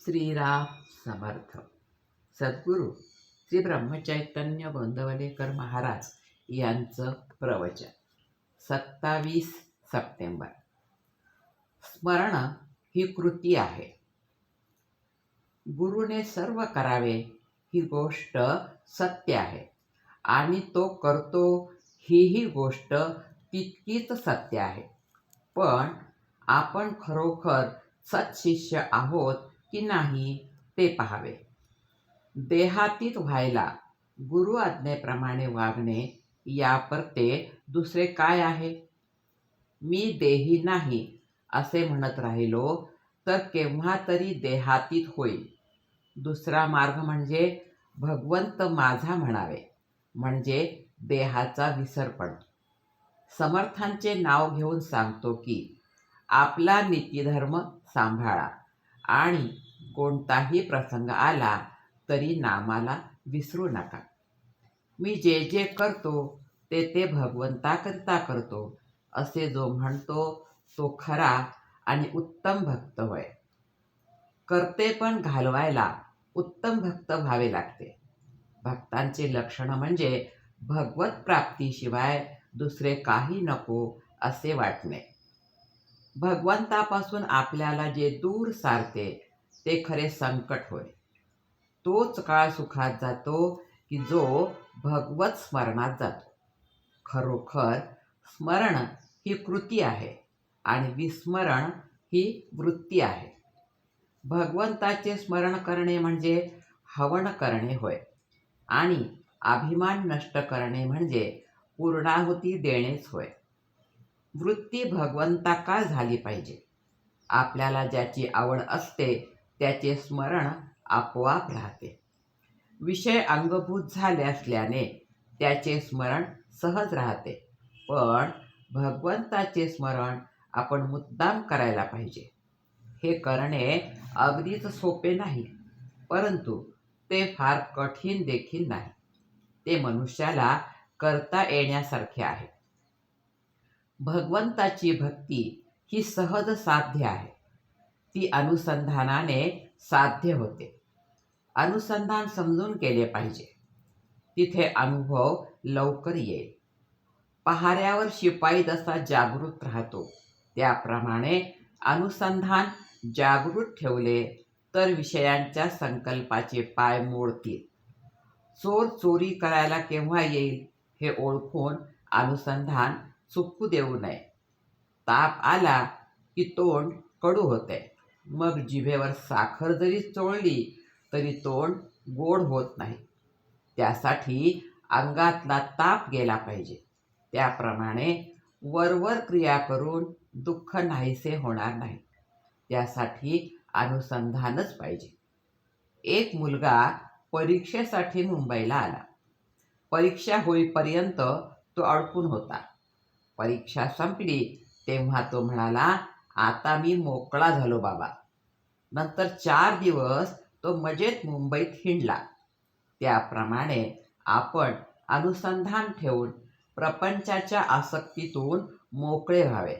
श्रीराम समर्थ सद्गुरू श्री ब्रह्मचैतन्य गोंदवलेकर महाराज यांचं प्रवचन. सत्तावीस सप्टेंबर. स्मरण ही कृती आहे. गुरुने सर्व करावे ही गोष्ट सत्य आहे आणि तो करतो हीही गोष्ट तितकीच सत्य आहे. पण आपण खरोखर सत्शिष्य आहोत की नाही ते पाहावे. देहातीत व्हायला गुरु आज्ञेप्रमाणे वागणे यापरते दुसरे काय आहे? मी देही नाही असे म्हणत राहिलो तर केव्हा तरी देहातीत होईल. दुसरा मार्ग म्हणजे भगवंत माझा म्हणावे म्हणजे देहाचा विसरपण. समर्थांचे नाव घेऊन सांगतो की आपला नीतिधर्म सांभाळा. आणि कोणताही प्रसंग आला तरी नामाला विसरू नका. मी जे जे करतो ते ते भगवंताकरिता करतो असे जो म्हणतो तो खरा आणि उत्तम भक्त होय. करते पण घालवायला उत्तम भक्त व्हावे लागते. भक्तांचे लक्षण म्हणजे भगवत प्राप्तीशिवाय दुसरे काही नको असे वाटणे. भगवंतापासून आपल्याला जे दूर सारते ते खरे संकट होय. तोच काळ सुखात जातो की जो भगवत स्मरणात जातो. खरोखर स्मरण ही कृती आहे आणि विस्मरण ही वृत्ती आहे. भगवंताचे स्मरण करणे म्हणजे हवन करणे होय आणि अभिमान नष्ट करणे म्हणजे पूर्णाहुती देणेच होय. वृत्ती भगवंता का झाली पाहिजे. आपल्याला ज्याची आवड असते त्याचे स्मरण आपोआप राहते. विषय अंगभूत झाले असल्याने त्याचे स्मरण सहज राहते. पण भगवंताचे स्मरण आपण मुद्दाम करायला पाहिजे. हे करणे अगदीच सोपे नाही परंतु ते फार कठीण देखील नाही. ते मनुष्याला करता येण्यासारखे आहे. भगवंताची भक्ती ही सहज साध्य आहे. ती अनुसंधानाने साध्य होते. अनुसंधान समजून केले पाहिजे. तिथे अनुभव लवकर येईल. पहाऱ्यावर शिपाई जसा जागृत राहतो त्याप्रमाणे अनुसंधान जागृत ठेवले तर विषयांच्या संकल्पाचे पाय मोडतील. चोर चोरी करायला केव्हा येईल हे ओळखून अनुसंधान सुकू देऊ नये. ताप आला की तोंड कडू होते. मग जिभेवर साखर जरी चोळली तरी तोंड गोड होत नाही. त्यासाठी अंगातला ताप गेला पाहिजे. त्याप्रमाणे वरवर क्रिया करून दुःख नाहीसे होणार नाही. त्यासाठी अनुसंधानच पाहिजे. एक मुलगा परीक्षेसाठी मुंबईला आला. परीक्षा होईपर्यंत तो अडकून होता. परीक्षा संपली तेव्हा तो म्हणाला आता मी मोकळा झालो बाबा. नंतर चार दिवस तो मजेत मुंबईत हिंडला. त्याप्रमाणे आपण अनुसंधान ठेवून प्रपंचाच्या आसक्तीतून मोकळे व्हावे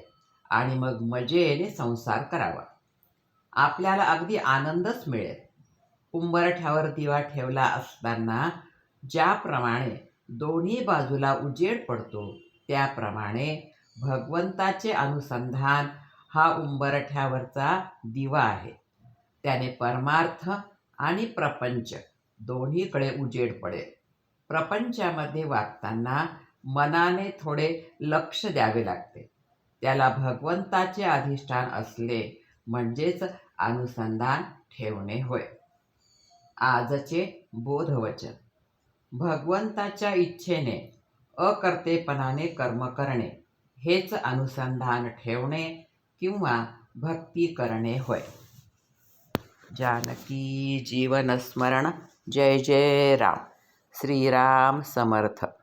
आणि मग मजेने संसार करावा. आपल्याला अगदी आनंदच मिळेल. उंबरठ्यावर दिवा ठेवला असताना ज्याप्रमाणे दोन्ही बाजूला उजेड पडतो त्याप्रमाणे भगवंताचे अनुसंधान हा उंबरठ्यावरचा दिवा आहे. त्याने परमार्थ आणि प्रपंच दोन्हीकडे उजेड पडेल. प्रपंचामध्ये वागताना मनाने थोडे लक्ष द्यावे लागते. त्याला भगवंताचे अधिष्ठान असले म्हणजेच अनुसंधान ठेवणे होय. आजचे बोधवचन. भगवंताच्या इच्छेने अकर्तेपणाने कर्म करणे हेच अनुसंधान ठेवणे किंवा भक्ती करणे होय. जानकी जीवनस्मरण जय जय राम. श्रीराम समर्थ.